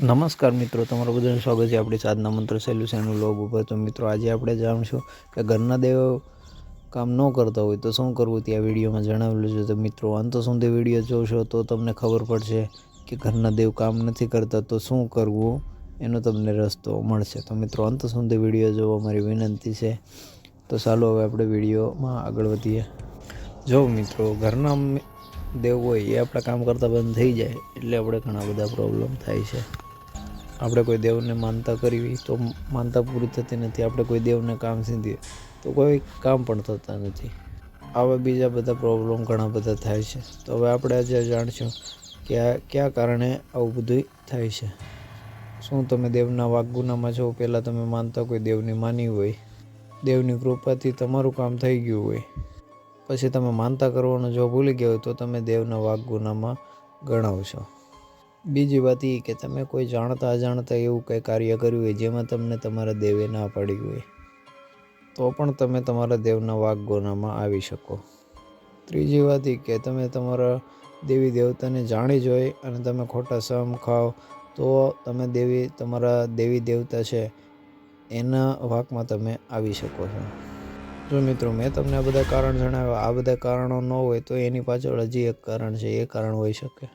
નમસ્કાર મિત્રો, તમારું બધાનું સ્વાગત છે આપણી સાધના મંત્ર સોલ્યુશનનું લોગ ઉપર. તો મિત્રો, આજે આપણે જાણીશું કે ઘરના દેવો કામ ન કરતા હોય તો શું કરવું ત્યાં વિડીયોમાં જણાવેલું છે. તો મિત્રો, અંત સુધી વીડિયો જોશો તો તમને ખબર પડશે કે ઘરના દેવ કામ નથી કરતા તો શું કરવું એનો તમને રસ્તો મળશે. તો મિત્રો, અંત સુધી વીડિયો જોવા મારી વિનંતી છે. તો ચાલો હવે આપણે વિડીયોમાં આગળ વધીએ. જો મિત્રો, ઘરના દેવ હોય એ આપણા કામ કરતાં બંધ થઈ જાય, એટલે આપણે ઘણા બધા પ્રોબ્લેમ થાય છે. આપણે કોઈ દેવને માનતા કરવી તો માનતા પૂરી થતી નથી. આપણે કોઈ દેવને કામ સીધીએ તો કોઈ કામ પણ થતા નથી. આવા બીજા બધા પ્રોબ્લેમ ઘણા બધા થાય છે. તો હવે આપણે આજે જાણશું કે આ કયા કારણે આવું બધું થાય છે. શું તમે દેવના વાગગુનામાં છો? પહેલાં તમે માનતા કોઈ દેવની માની હોય. દેવની કૃપાથી તમારું કામ થઈ ગયું હોય. પછી તમે માનતા કરવાનું જો ભૂલી ગયા હોય તો તમે દેવના વાગગુનામાં ગણાવશો. બીજી વાત એ કે તમે કોઈ જાણતા અજાણતા એવું કંઈ કાર્ય કર્યું હોય જેમાં તમને તમારા દેવે ના પડી હોય, તો પણ તમે તમારા દેવના વાગગોનામાં આવી શકો. ત્રીજી વાત એ કે તમે તમારા દેવી દેવતાને જાણી જોઈ અને તમે ખોટા સમ ખાઓ, તો તમે દેવી, તમારા દેવી દેવતા છે એના વાકમાં તમે આવી શકો છો. જો મિત્રો, મેં તમને આ બધા કારણ જણાવ્યા. આ બધા કારણો ન હોય તો એની પાછળ હજી એક કારણ છે. એ કારણ હોઈ શકે.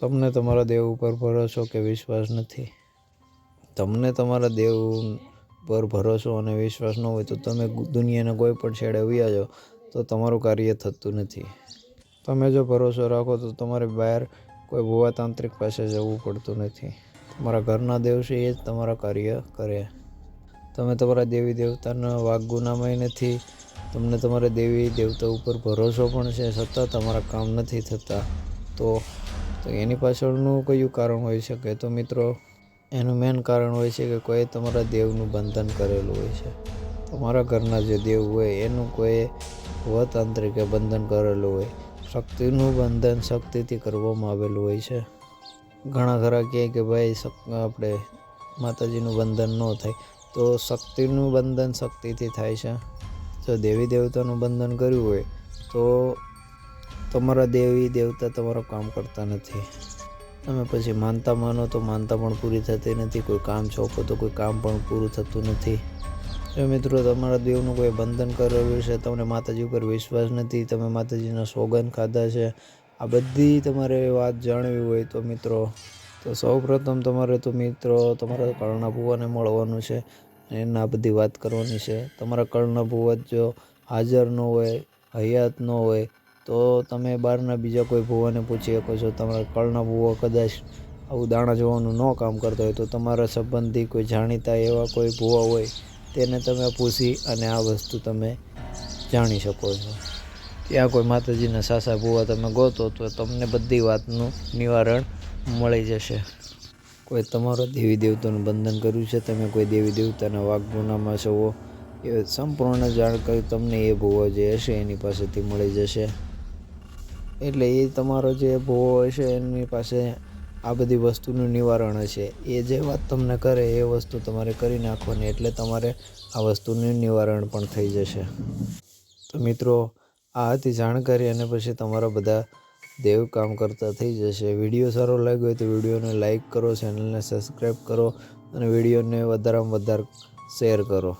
તમને તમારા દેવ ઉપર ભરોસો કે વિશ્વાસ નથી? તમને તમારા દેવ પર ભરોસો અને વિશ્વાસ ન હોય તો તમે દુનિયાના કોઈ પણ છેડે વ્યા જાઓ તો તમારું કાર્ય થતું નથી. તમે જો ભરોસો રાખો તો તમારે બહાર કોઈ ભુવા તાંત્રિક પાસે જવું પડતું નથી. તમારા ઘરના દેવ છે, એ જ તમારા કાર્ય કરે. તમે તમારા દેવી દેવતાના વાગગુનામય નથી. તમને તમારા દેવી દેવતા ઉપર ભરોસો પણ છે, છતાં તમારા કામ નથી થતા. તો તો એની પાછળનું કયું કારણ હોઈ શકે? તો મિત્રો, એનું મેન કારણ હોય છે કે કોઈ તમારા દેવનું બંધન કરેલું હોય છે. તમારા ઘરના જે દેવ હોય, એનું કોઈ વતાંત્રિકે બંધન કરેલું હોય. શક્તિનું બંધન શક્તિથી કરવામાં આવેલું હોય છે. ઘણા ખરા કહે કે ભાઈ આપણે માતાજીનું બંધન ન થાય. તો શક્તિનું બંધન શક્તિથી થાય છે. જો દેવી દેવતાનું બંધન કર્યું હોય, તો તમારા દેવી દેવતા તમારું કામ કરતા નથી. તમે પછી માનતા માનો તો માનતા પણ પૂરી થતી નથી. કોઈ કામ છોપો તો કોઈ કામ પણ પૂરું થતું નથી. જો મિત્રો, તમારા દેવનું કોઈ બંધન કરેલું છે, તમને માતાજી ઉપર વિશ્વાસ નથી, તમે માતાજીના સોગંદ ખાધા છે, આ બધી તમારે વાત જાણવી હોય તો મિત્રો તો સૌ પ્રથમ તમારે તો મિત્રો તમારા કર્ણા ભુવાને મળવાનું છે એના બધી વાત કરવાની છે. તમારા કર્ણ ભુવા જો હાજર ન હોય, હયાત ન હોય, તો તમે બહારના બીજા કોઈ ભુવાને પૂછી શકો છો. તમારા કળના ભુવા કદાચ આવું દાણા જોવાનું ન કામ કરતા હોય તો તમારા સંબંધી કોઈ જાણીતા એવા કોઈ ભુવા હોય તેને તમે પૂછી અને આ વસ્તુ તમે જાણી શકો છો. ત્યાં કોઈ માતાજીના સાસા ભુવા તમે ગોતો તો તમને બધી વાતનું નિવારણ મળી જશે. કોઈ તમારો દેવી દેવતાનું બંધન કર્યું છે? તમે કોઈ દેવી દેવતાના વાગગુનામાં છો? એ સંપૂર્ણ જાણકારી તમને એ ભૂવો જે હશે એની પાસેથી મળી જશે. એટલે એ તમારો જે ભૂવો હશે એની પાસે આ બધી વસ્તુનું નિવારણ હશે. એ જે વાત તમને કરે એ વસ્તુ તમારે કરી નાખવાની, એટલે તમારે આ વસ્તુનું નિવારણ પણ થઈ જશે. તો મિત્રો, આ હતી જાણકારી અને પછી તમારા બધા દેવ કામ કરતા થઈ જશે. વીડિયો સારો લાગ્યો હોય તો વિડીયોને લાઈક કરો ચેનલને સબસ્ક્રાઈબ કરો અને વિડીયોને વધારેમાં વધારે શેર કરો.